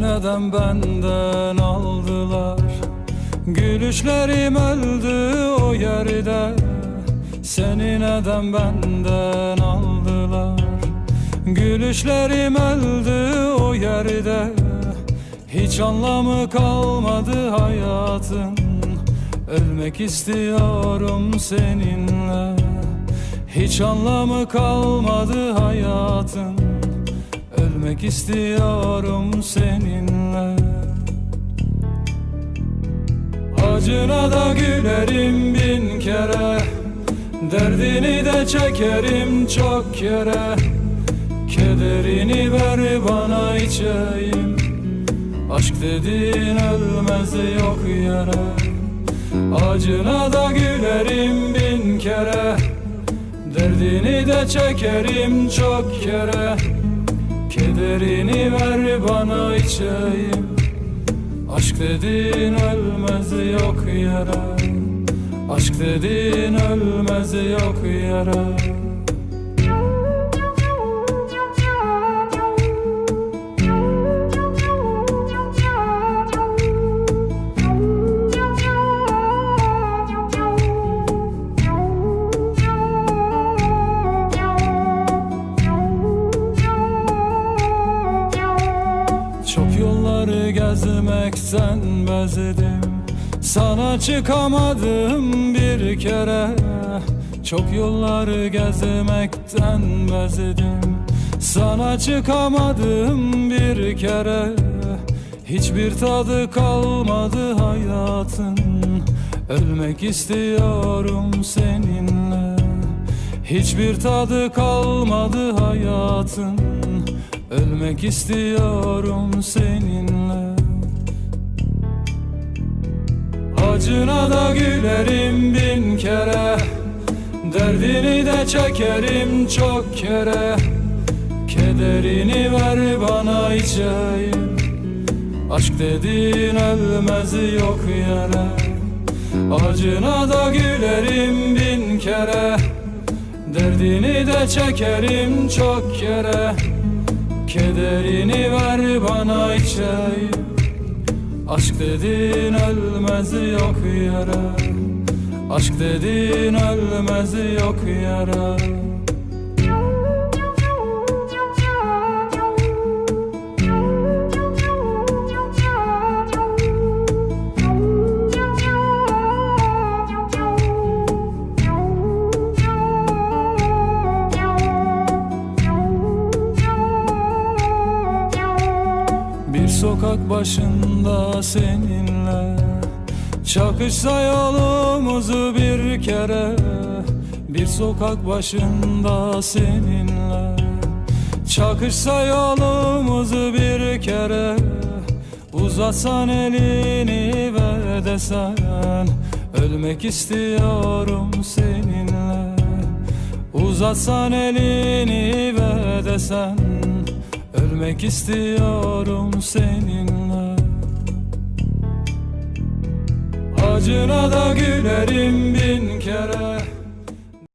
Neden benden aldılar. Gülüşlerim öldü o yerde. Seni neden benden aldılar. Gülüşlerim öldü o yerde. Hiç anlamı kalmadı hayatın. Ölmek istiyorum seninle. Hiç anlamı kalmadı hayatın Ölmek istiyorum seninle. Acına da gülerim bin kere. Derdini de çekerim çok kere Kederini ver bana içeyim. Aşk dediğin ölmez yok yere. Acına da gülerim bin kere. Derdini de çekerim çok kere Kederini ver bana içeyim. Aşk dediğin ölmez yok yere Aşk dediğin ölmez yok yere gezmekten bezdim Sana çıkamadım bir kere. Çok yolları gezmekten bezdim Sana çıkamadım bir kere. Hiçbir tadı kalmadı hayatın. Ölmek istiyorum seninle. Hiçbir tadı kalmadı hayatın. Ölmek istiyorum seninle Acına da gülerim bin kere. Derdini de çekerim çok kere. Kederini ver bana içeyim. Aşk dediğin ölmez yok yere. Acına da gülerim bin kere. Derdini de çekerim çok kere. Kederini ver bana içeyim Aşk dediğin ölmez yok yere Aşk dediğin ölmez yok yere sokak başında seninle. Çakışsa yolumuzu bir kere Bir sokak başında seninle. Çakışsa yolumuzu bir kere Uzatsan elini ve desen Ölmek istiyorum seninle. Uzatsan elini ve desen Ölmek istiyorum seninle. Acına da gülerim